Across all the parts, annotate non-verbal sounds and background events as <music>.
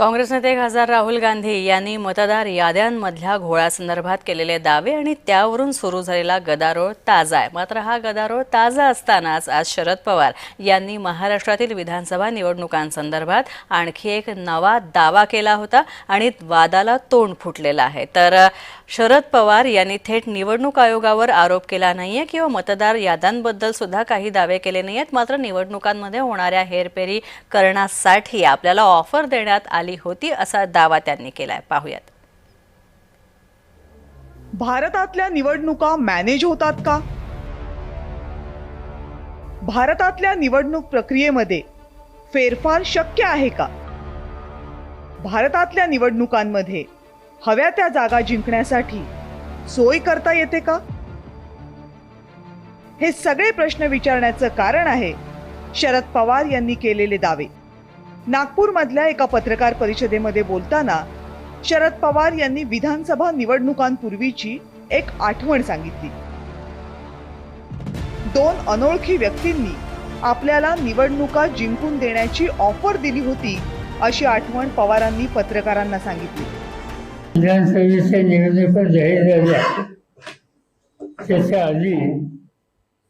काँग्रेस नेते खासदार राहुल गांधी यांनी मतदार याद्यांमधल्या घोळासंदर्भात केलेले दावे आणि त्यावरून सुरू झालेला गदारोळ ताजा आहे. मात्र हा गदारोळ ताजा असतानाच आज शरद पवार यांनी महाराष्ट्रातील विधानसभा निवडणुकांसंदर्भात आणखी एक नवा दावा केला होता आणि वादाला तोंड फुटलेलं आहे. तर शरद पवार यांनी थेट निवडणूक आयोगावर आरोप केला नाहीये किंवा मतदार याद्यांबद्दल सुद्धा काही दावे केले नाही आहेत मात्र निवडणुकांमध्ये होणाऱ्या हेरफेरी करण्यासाठी आपल्याला ऑफर देण्यात आली होती असा दावा त्यांनी केलाय. पाहूयात. भारतातल्या निवडणुका मॅनेज होतात का? भारतातल्या निवडणूक प्रक्रियेमध्ये फेरफार शक्य आहे का? भारतातल्या निवडणुकांमध्ये हव्या त्या जागा जिंकण्यासाठी सोय करता येते का? हे सगळे प्रश्न विचारण्याचं कारण आहे शरद पवार यांनी केलेले दावे. नागपूरमधल्या एका पत्रकार परिषदेमध्ये बोलताना शरद पवार यांनी विधानसभा निवडणुकांपूर्वीची एक आठवण सांगितली. दोन अनोळखी व्यक्तींनी आपल्याला निवडणुका जिंकून देण्याची ऑफर दिली होती अशी आठवण पवारांनी पत्रकारांना सांगितली. विधानसभेच्या निवडणुका जाहीर झाल्या. त्याच्या आधी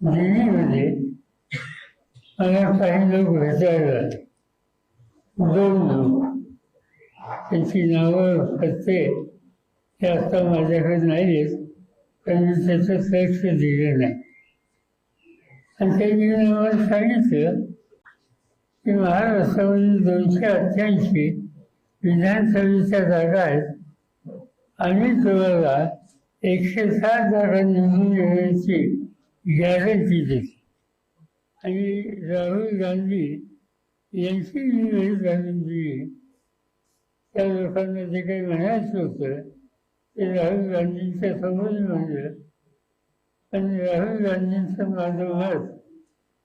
दिल्लीमध्ये मला काही लोक भेटायला दोन लोक त्यांची नावं पत्ते हे आता माझ्याकडे नाही आहेत पण मी त्याचं लक्ष दिलं नाही आणि त्यांनी मला सांगितलं की महाराष्ट्रामध्ये दोनशे अठ्ठ्याऐंशी विधानसभेच्या जागा आहेत आम्ही तुम्हाला एकशे सात जागा निवडून येण्याची गॅरंटी देते. आणि राहुल गांधी यांची जी वेळ जाणून दिली त्या लोकांना जे काही म्हणायचं होतं ते राहुल गांधींच्या समोर म्हणलं आणि राहुल गांधींचं माझं मत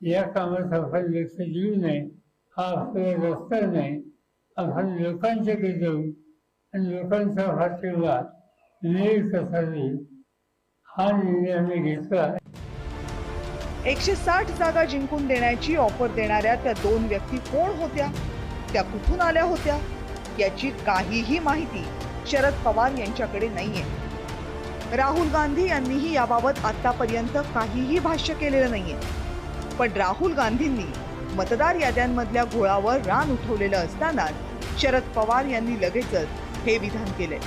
या कामात आपण लक्ष देऊ नये हा आपला रस्ता नाही आपण लोकांच्याकडे जाऊ आणि लोकांचा पाठिंबा वेळ कसा देईल हा निर्णय आम्ही घेतला एकशे साठ जागा जिंकून देण्याची ऑफर देणाऱ्या त्या दोन व्यक्ती कोण होत्या? त्या कुठून आल्या होत्या? याची काहीही माहिती शरद पवार यांच्याकडे नाहीये. राहुल गांधी यांनीही याबाबत आतापर्यंत काहीही भाष्य केलेलं नाहीये. पण राहुल गांधींनी मतदार याद्यांमधल्या घोळावर रान उठवलेलं असतानाच शरद पवार यांनी लगेचच हे विधान केलंय.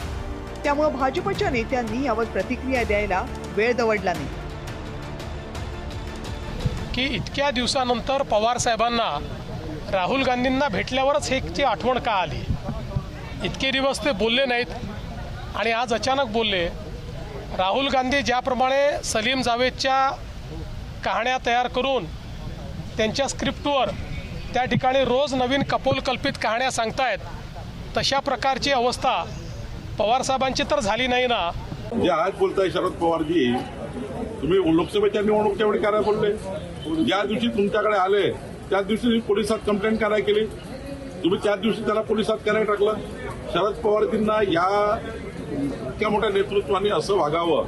त्यामुळे भाजपच्या नेत्यांनी यावर प्रतिक्रिया द्यायला वेळ दवडला नाही. की इतक्या दिवसानंतर पवार साहेबांना राहुल गांधींना भेटल्यावरच हे ती आठवण का आली? इतके दिवस ते बोलले नाहीत आणि आज अचानक बोलले. राहुल गांधी ज्याप्रमाणे सलीम जावेदच्या कहाण्या तयार करून त्यांच्या स्क्रिप्टवर त्या ठिकाणी रोज नवीन कपोलकल्पित कहाण्या सांगतायत तशा प्रकारची अवस्था पवारसाहेबांची तर झाली नाही ना. जे आज बोलताय शरद पवारजी तुम्ही लोकसभेच्या निवडणुकीच्या वेळी काय बोलले. ज्या दिवशी तुमच्याकडे आले त्याच दिवशी पोलिसात कंप्लेंट करायला केली. तुम्ही त्याच दिवशी त्याला पोलिसात करायला टाकलं. शरद पवारजींना या इतक्या मोठ्या नेतृत्वाने असं वागावं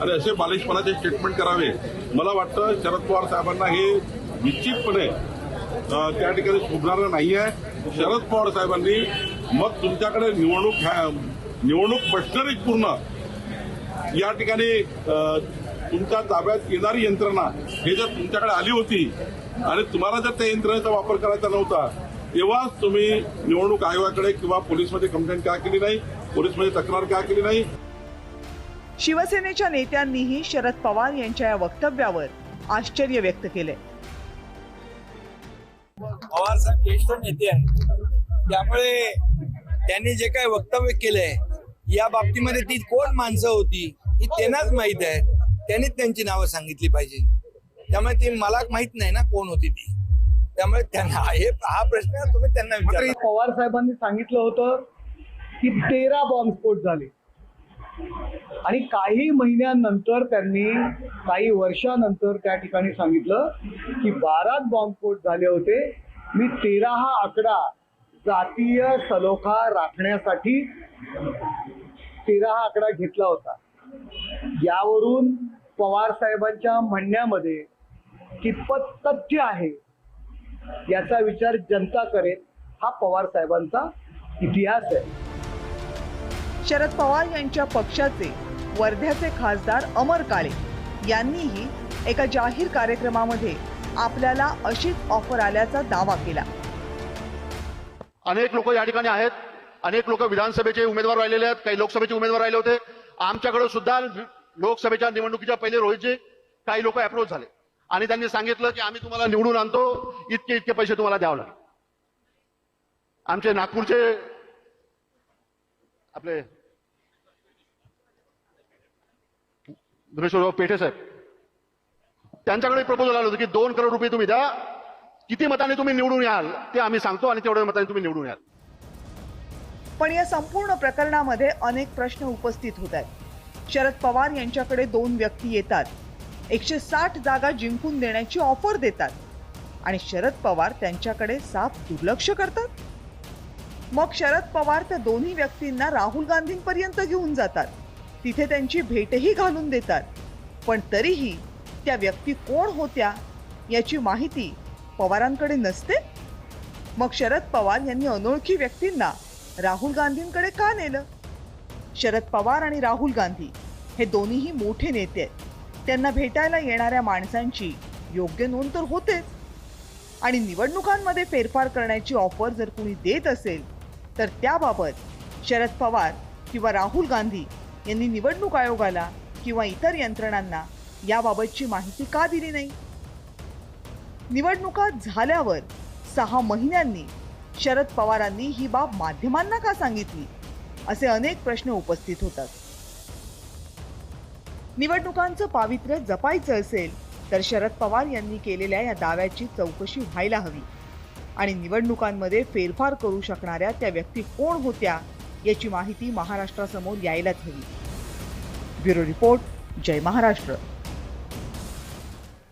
आणि असे बालिशपणाचे स्टेटमेंट करावे. मला वाटतं शरद पवार साहेबांना हे निश्चितपणे त्या ठिकाणी शोभणारं नाही आहे शरद पवार साहेबांनी मग तुमच्याकडे निवडणूक निवडणूक बसणारीच पूर्ण या ठिकाणी तुमच्या ताब्यात येणारी यंत्रणा हे जर तुमच्याकडे आली होती आणि तुम्हाला जर त्या यंत्रणेचा वापर करायचा नव्हता तेव्हाच तुम्ही निवडणूक आयोगाकडे किंवा पोलीसमध्ये कंप्लेंट का केली नाही? पोलीसमध्ये तक्रार का केली नाही? शिवसेनेच्या नेत्यांनीही शरद पवार यांच्या या वक्तव्यावर आश्चर्य व्यक्त केलंय पवार साहेब ज्येष्ठ नेते आहेत. त्यामुळे त्यांनी जे काही वक्तव्य केलंय या बाबतीमध्ये ती कोण माणसं होती ही त्यांनाच माहीत आहे. त्यांनीच त्यांची नावं सांगितली पाहिजे. त्यामुळे ती मला माहीत नाही ना कोण होती ती. त्यामुळे त्यांना <laughs> हे हा प्रश्न तुम्ही त्यांना विचारा. पवार साहेबांनी सांगितलं होतं की तेरा बॉम्बस्फोट झाले. आणि काही महिन्यानंतर त्यांनी काही वर्षानंतर त्या ठिकाणी सांगितलं की बाराच बॉम्बस्फोट झाले होते. मी तेरा हा आकडा जातीय सलोखा राखण्यासाठी तेरा हा आकडा घेतला होता. यावरून पवार साहेबांच्या म्हणण्यामध्ये कितपत तथ्य आहे याचा विचार जनता करेल हा पवार साहेबांचा इतिहास आहे. शरद पवार यांच्या पक्षाचे वर्ध्याचे खासदार अमर काळे यांनीही एका जाहीर कार्यक्रमामध्ये आपल्याला अशीच ऑफर आल्याचा दावा केला. अनेक लोक या ठिकाणी आहेत. अनेक लोक विधानसभेचे उमेदवार राहिलेले आहेत काही लोकसभेचे उमेदवार राहिले होते. आमच्याकडे सुद्धा लोकसभेच्या निवडणुकीच्या पहिले रोहितचे काही लोक अप्रोच झाले. आणि त्यांनी सांगितलं की आम्ही तुम्हाला निवडून आणतो इतके इतके पैसे तुम्हाला द्यावं लागेल. आमचे नागपूरचे आपले धुरेश्वरराव पेठे साहेब त्यांच्याकडे प्रपोजल आलं होतं की दोन करोड रुपये तुम्ही द्या किती मताने तुम्ही निवडून याल ते आम्ही सांगतो आणि तेवढ्या मताने तुम्ही निवडून याल. पण या संपूर्ण प्रकरणामध्ये अनेक प्रश्न उपस्थित होत आहेत. शरद पवार यांच्याकडे दोन व्यक्ती येतात. एकशे साठ जागा जिंकून देण्याची ऑफर देतात. आणि शरद पवार त्यांच्याकडे साफ दुर्लक्ष करतात. मग शरद पवार त्या दोन्ही व्यक्तींना राहुल गांधींपर्यंत घेऊन जातात. तिथे त्यांची भेटही घालून देतात. पण तरीही त्या व्यक्ती कोण होत्या याची माहिती पवारांकडे नसते. मग शरद पवार यांनी अनोळखी व्यक्तींना राहुल गांधींकडे का नेलं? शरद पवार आणि राहुल गांधी हे दोन्हीही मोठे नेते आहेत. त्यांना भेटायला येणाऱ्या माणसांची योग्य नोंद तर होतेच. आणि निवडणुकांमध्ये फेरफार करण्याची ऑफर जर कुणी देत असेल तर त्याबाबत शरद पवार किंवा राहुल गांधी यांनी निवडणूक आयोगाला किंवा इतर यंत्रणांना याबाबतची माहिती का दिली नाही? निवडणुका झाल्यावर सहा महिन्यांनी शरद पवारांनी ही बाब माध्यमांना का सांगितली? असे अनेक प्रश्न उपस्थित होतात. निवडणुकांचं पावित्र्य जपायचं असेल तर शरद पवार यांनी केलेल्या या दाव्याची चौकशी व्हायला हवी. आणि निवडणुकांमध्ये फेरफार करू शकणाऱ्या त्या व्यक्ती कोण होत्या याची माहिती महाराष्ट्रासमोर यायलाच हवी. ब्युरो रिपोर्ट जय महाराष्ट्र.